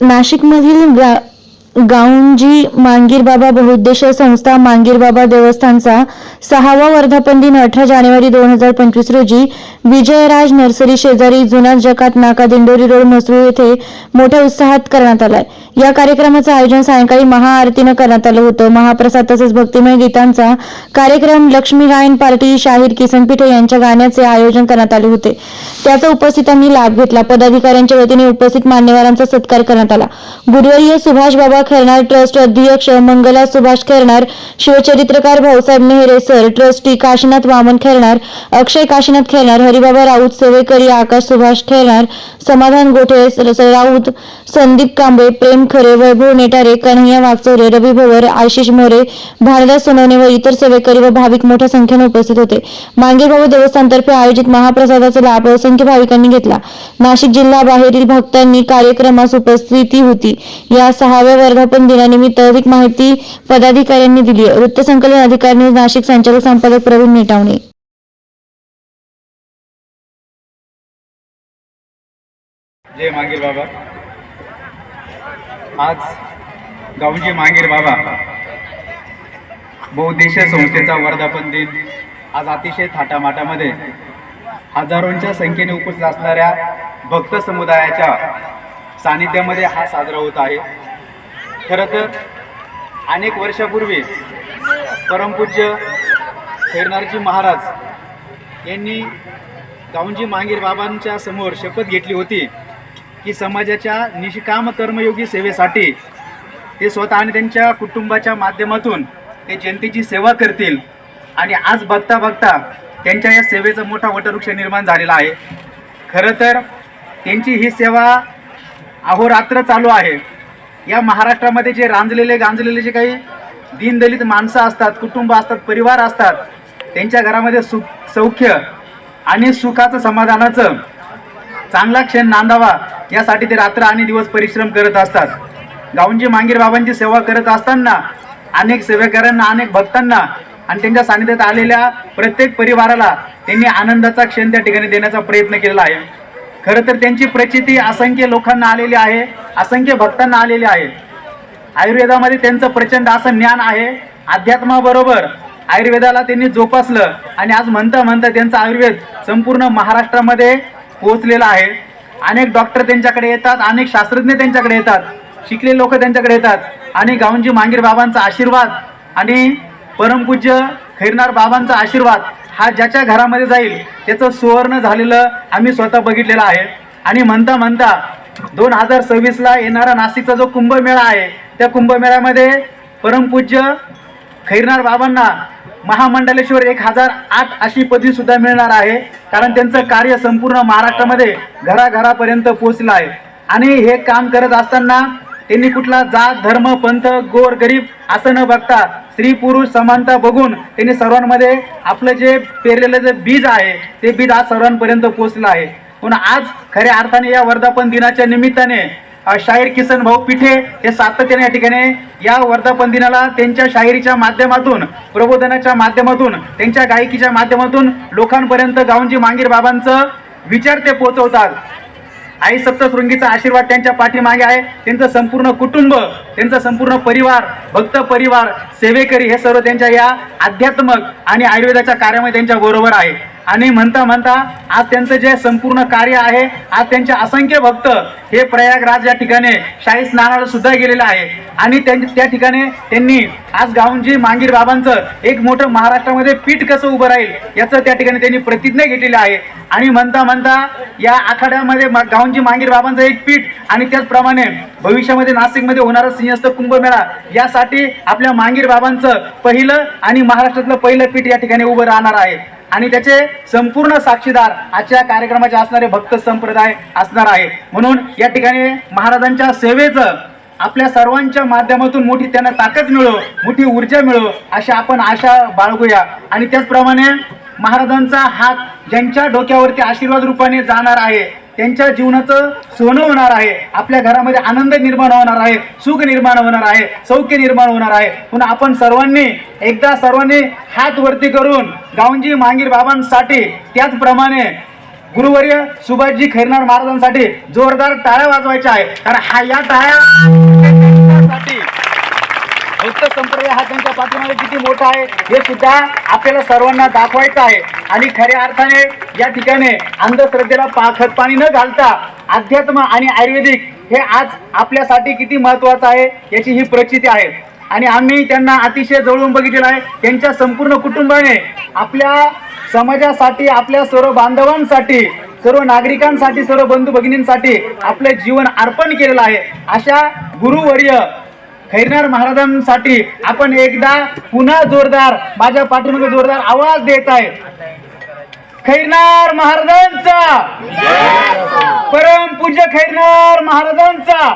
नाशिकमधील ग्रा गाऊंजी मांगीरबाबा बहुउद्देशीय संस्था मांगीरबाबा देवस्थानचा सहावा वर्धापन दिन अठरा जानेवारी दोन हजार पंचवीस रोजी विजयराज नर्सरी शेजारी जुना जकात नाका दिंडोरी रोड म्हसरूळ येथे मोठ्या उत्साहात करण्यात आलाय. या कार्यक्रमाचं आयोजन सायंकाळी महाआरतीनं करण्यात आलं होतं. महाप्रसाद तसंच भक्तिमय गीतांचा कार्यक्रम लक्ष्मी गायन पार्टी शाहीर किसन पिठे यांच्या गाण्याचे आयोजन करण्यात आले होते. त्याचा उपस्थितांनी लाभ घेतला. पदाधिकाऱ्यांच्या वतीने उपस्थित मान्यवरांचा सत्कार करण्यात आला. गुरुवर्य सुभाष बाबा खैरनार ट्रस्ट अध्यक्ष मंगला सुभाष खैरनार शिवचरित्रकार भाऊसाहेब नेहरे सर ट्रस्टी काशीनाथ वामन खैरनार अक्षय काशीनाथ खैरनार हरिबाबा राऊत सेवेकरी आकाश सुभाष खैरनार समाधान गोठे राऊत संदीप कांबळे प्रेम खरे वैभव नेटारे कन्हैया वागचौरे रवी भवर आशिष मोरे भारदास सोनवणे व इतर सेवेकरी व भाविक मोठ्या संख्येने उपस्थित होते. मांगीरबाबा देवस्थानतर्फे आयोजित महाप्रसादाचा लाभ असंख्य भाविकांनी घेतला. नाशिक जिल्हा बाहेरील भक्तांनी कार्यक्रमास उपस्थिती होती. या सहाव्या वर्धापन दिनानिमित्त अधिक माहिती पदाधिकाऱ्यांनी दिली वृत्तसंकलन अधिकारी नाशिक संचालक संपादक प्रवीण नेटावणे. जय मांगीर बाबा. आज गावजी मांगीर बाबा बहुउद्देशीय संस्थेचा वर्धापन दिन आज अतिशय थाटामाटामध्ये हजारोंच्या संख्येने उपस्थित असणाऱ्या भक्त समुदायाच्या सानिध्यामध्ये हा साजरा होत आहे. खरं तर अनेक वर्षापूर्वी परमपूज्य खैरनारजी महाराज यांनी गावजी मांगीर बाबांच्या समोर शपथ घेतली होती की समाजाच्या निष्काम कर्मयोगी सेवेसाठी ते स्वतः आणि त्यांच्या कुटुंबाच्या माध्यमातून ते जनतेची सेवा करतील आणि आज बघता बघता त्यांच्या या सेवेचा मोठा वटवृक्ष निर्माण झालेला आहे. खरं तर त्यांची ही सेवा अहोरात्र चालू आहे. या महाराष्ट्रामध्ये जे रांजलेले गांजलेले जे काही दीनदलित माणसं असतात कुटुंब असतात परिवार असतात त्यांच्या घरामध्ये सुख सौख्य आणि सुखाचं समाधानाचं चांगला क्षण नांदावा यासाठी ते रात्र आणि दिवस परिश्रम करत असतात. गावंजी मांगीर बाबांची सेवा करत असताना अनेक सेवेकरांना अनेक भक्तांना आणि त्यांच्या सानिध्यात आलेल्या प्रत्येक परिवाराला त्यांनी आनंदाचा क्षण त्या ठिकाणी देण्याचा प्रयत्न केलेला आहे. खरं तर त्यांची प्रचिती असंख्य लोकांना आलेली आहे असंख्य भक्तांना आलेली आहे. आयुर्वेदामध्ये त्यांचं प्रचंड असं ज्ञान आहे. अध्यात्माबरोबर आयुर्वेदाला त्यांनी जोपासलं आणि आज म्हणता म्हणता त्यांचं आयुर्वेद संपूर्ण महाराष्ट्रामध्ये पोहोचलेला आहे. अनेक डॉक्टर त्यांच्याकडे येतात अनेक शास्त्रज्ञ त्यांच्याकडे येतात शिकले लोक त्यांच्याकडे येतात. आणि गावंजी मांगीर बाबांचा आशीर्वाद आणि परमपूज्य खैरनार बाबांचा आशीर्वाद हा ज्याच्या घरामध्ये जाईल त्याचं सुवर्ण झालेलं आम्ही स्वतः बघितलेलं आहे. आणि म्हणता म्हणता दोन हजार सव्वीसला येणारा नाशिकचा जो कुंभमेळा आहे त्या कुंभमेळ्यामध्ये परमपूज्य खैरनार बाबांना महामंडलेश्वर एक हजार आठ अशी पदवीसुद्धा मिळणार आहे. कारण त्यांचं कार्य संपूर्ण महाराष्ट्रामध्ये घराघरापर्यंत पोहोचलं आहे. आणि हे काम करत असताना त्यांनी कुठला जात धर्म पंथ गोर गरीब असं न बघता स्त्री पुरुष समानता बघून त्यांनी सर्वांमध्ये आपलं जे पेरलेलं जे बीज आहे ते बीज आज सर्वांपर्यंत पोहोचलं आहे. म्हणून आज खऱ्या अर्थाने या वर्धापन दिनाच्या निमित्ताने शाहीर किसन भाऊ पिठे हे सातत्याने या ठिकाणी या वर्धापन दिनाला त्यांच्या शाहिरीच्या माध्यमातून प्रबोधनाच्या माध्यमातून त्यांच्या गायकीच्या माध्यमातून लोकांपर्यंत गावंजी मांगीर बाबांचं विचार ते पोहोचवतात. आई सप्तशृंगीचा आशीर्वाद त्यांच्या पाठीमागे आहे. त्यांचं संपूर्ण कुटुंब त्यांचा संपूर्ण परिवार भक्त परिवार सेवेकरी हे सर्व त्यांच्या या आध्यात्मक आणि आयुर्वेदाच्या कार्यामध्ये त्यांच्या बरोबर आहे. आणि म्हणता म्हणता आज त्यांचं जे संपूर्ण कार्य आहे आज त्यांचे असंख्य भक्त हे प्रयागराज या ठिकाणी शाही स्नानाला सुद्धा गेलेले आहे. आणि त्यां त्या ठिकाणी त्यांनी आज गावंजी मांगीर बाबांचं एक मोठं महाराष्ट्रामध्ये पीठ कसं उभं राहील याचं त्या ठिकाणी त्यांनी प्रतिज्ञा घेतलेली आहे. आणि म्हणता म्हणता या आखाड्यामध्ये गावंजी मांगीर बाबांचं एक पीठ आणि त्याचप्रमाणे भविष्यामध्ये नाशिकमध्ये होणारा सिंहस्थ कुंभमेळा यासाठी आपल्या मांगीर बाबांचं पहिलं आणि महाराष्ट्रातलं पहिलं पीठ या ठिकाणी उभं राहणार आहे. आणि त्याचे संपूर्ण साक्षीदार आजच्या कार्यक्रमाचे असणारे भक्त संप्रदाय असणार आहे. म्हणून या ठिकाणी महाराजांच्या सेवेचं आपल्या सर्वांच्या माध्यमातून मोठी त्यांना ताकद मिळो मोठी ऊर्जा मिळो अशा आपण आशा बाळगूया. आणि त्याचप्रमाणे महाराजांचा हात ज्यांच्या डोक्यावरती आशीर्वाद रूपाने जाणार आहे त्यांच्या जीवनाचं सोनं होणार आहे. आपल्या घरामध्ये आनंद निर्माण होणार आहे. सुख निर्माण होणार आहे. सौख्य निर्माण होणार आहे. म्हणून आपण सर्वांनी एकदा सर्वांनी हात वरती करून गावंजी मांगीर बाबांसाठी त्याचप्रमाणे गुरुवर्य सुभाषजी खैरनार महाराजांसाठी जोरदार टाळ्या वाजवायच्या आहे कारण हा या टाळ्या भक्त संप्रदाय हा त्यांच्या पाठीमागे किती मोठा आहे हे सुद्धा आपल्याला सर्वांना दाखवायचं आहे. आणि खऱ्या अर्थाने या ठिकाणी अंधश्रद्धेला पा खत पाणी न घालता अध्यात्म आणि आयुर्वेदिक हे आज आपल्यासाठी किती महत्वाचं आहे याची ही प्रचिती आहे. आणि आम्ही त्यांना अतिशय जवळून बघितलेलं आहे. त्यांच्या संपूर्ण कुटुंबाने आपल्या समाजासाठी आपल्या सर्व बांधवांसाठी सर्व नागरिकांसाठी सर्व बंधू भगिनींसाठी आपले जीवन अर्पण केलेलं आहे. अशा गुरुवर्य खैरनार महाराजांसाठी आपण एकदा पुन्हा जोरदार माझ्या पाठीमागे जोरदार आवाज देत आहे. खैरनार महाराजांचा! परम पूज्य खैरनार महाराजांचा!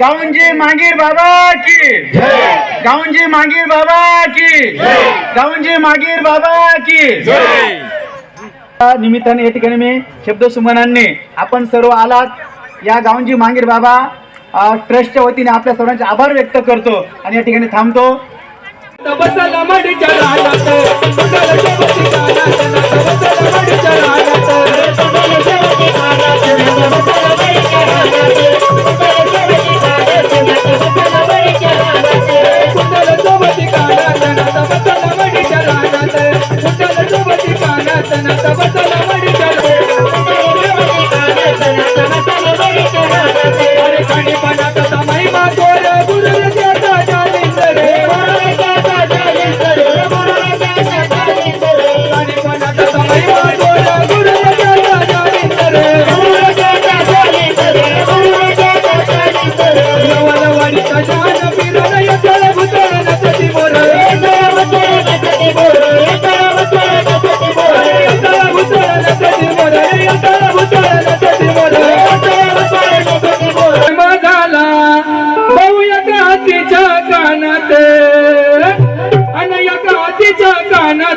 गाऊनजी मागीर बाबा की! गाऊनजी मागीर बाबा की! गाऊनजी मागीर बाबा की! निमित्ताने या ठिकाणी मी शब्द सुमनांनी आपण सर्व आलात. या गावंजी मांगीर बाबा ट्रस्टच्या वतीने आपल्या सर्वांचे आभार व्यक्त करतो आणि या ठिकाणी थांबतो Thank you.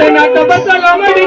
நாட்ட நாட்ட பசலாம் அடி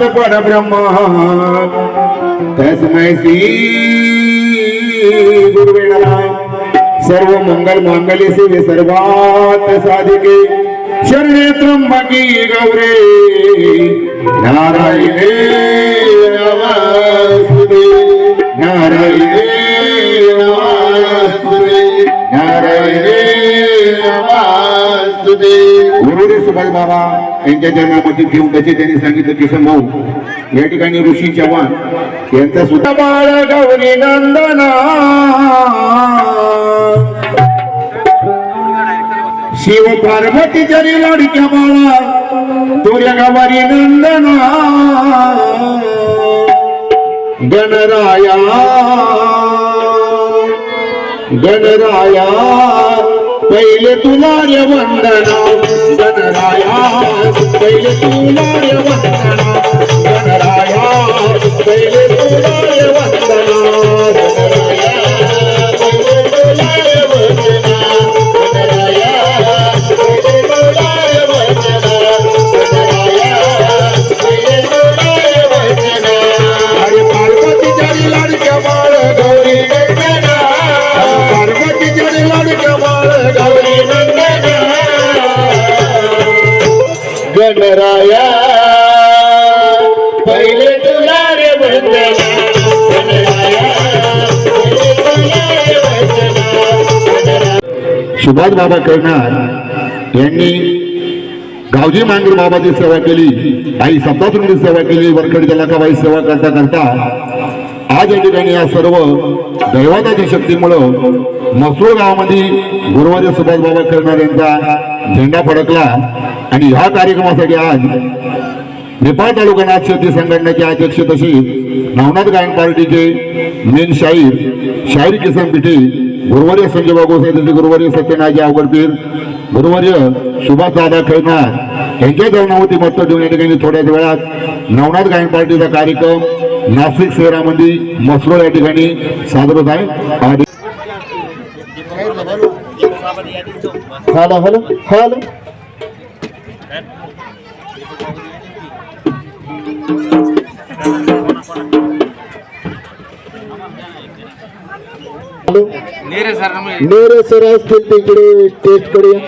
साक्षात परब्रह्म तस्मै श्री गुरुवे नमः। सर्व मंगल मांगल्य सेवे सर्वात साधिके। शरणे त्र्यंबकी गौरे। नारायणे नमस्ते। नारायणे नमस्ते। नारायणे नमस्ते। सगळे सुभाष बाबा यांच्या जन्मामध्ये घेऊन त्याचे त्यांनी सांगितलं किसन भाऊ या ठिकाणी ऋषी चव्हाण यांचा सुद्धा बाळ गौरी नंदना. शिव पार्वती जरी लाडक्या बाळा तुर्या गावारी नंदना. गणराया. गणराया पहिले तुला रे वंदना. गणराया पहिले तुला रे वंदना गणराया पहिले तुला सुभाष बाबा करणार यांनी गावजी मांगीर बाबाची सेवा केली आई सप्तातृंगी सेवा केली वरकड जलाकाबाई सेवा करता करता आज या ठिकाणी या सर्व दैवताच्या शक्तीमुळं मसूळ गावामध्ये गुरुवारी सुभाष बाबा कर्णार यांचा झेंडा फडकला. आणि ह्या कार्यक्रमासाठी आज नेपाळ तालुका नाथ शेती संघटनेचे अध्यक्ष तसेच नवनाथ गायन पार्टीचे मेन शाहीर शाहीर किसन पिठे गुरुवर्य संजय बाबू साहेब गुरुवर्य सत्यनाजी अवगडपीर गुरुवर्य सुभाष दादा खैनार यांच्या जेवणावरती मत देऊन या ठिकाणी थोड्याच वेळात नवनाथ गायन पार्टीचा कार्यक्रम नाशिक शहरामध्ये मसरोळ या ठिकाणी सादर होत आहे. Hello hello hello. मेरे सर असतील तिकडे टेस्ट करूया.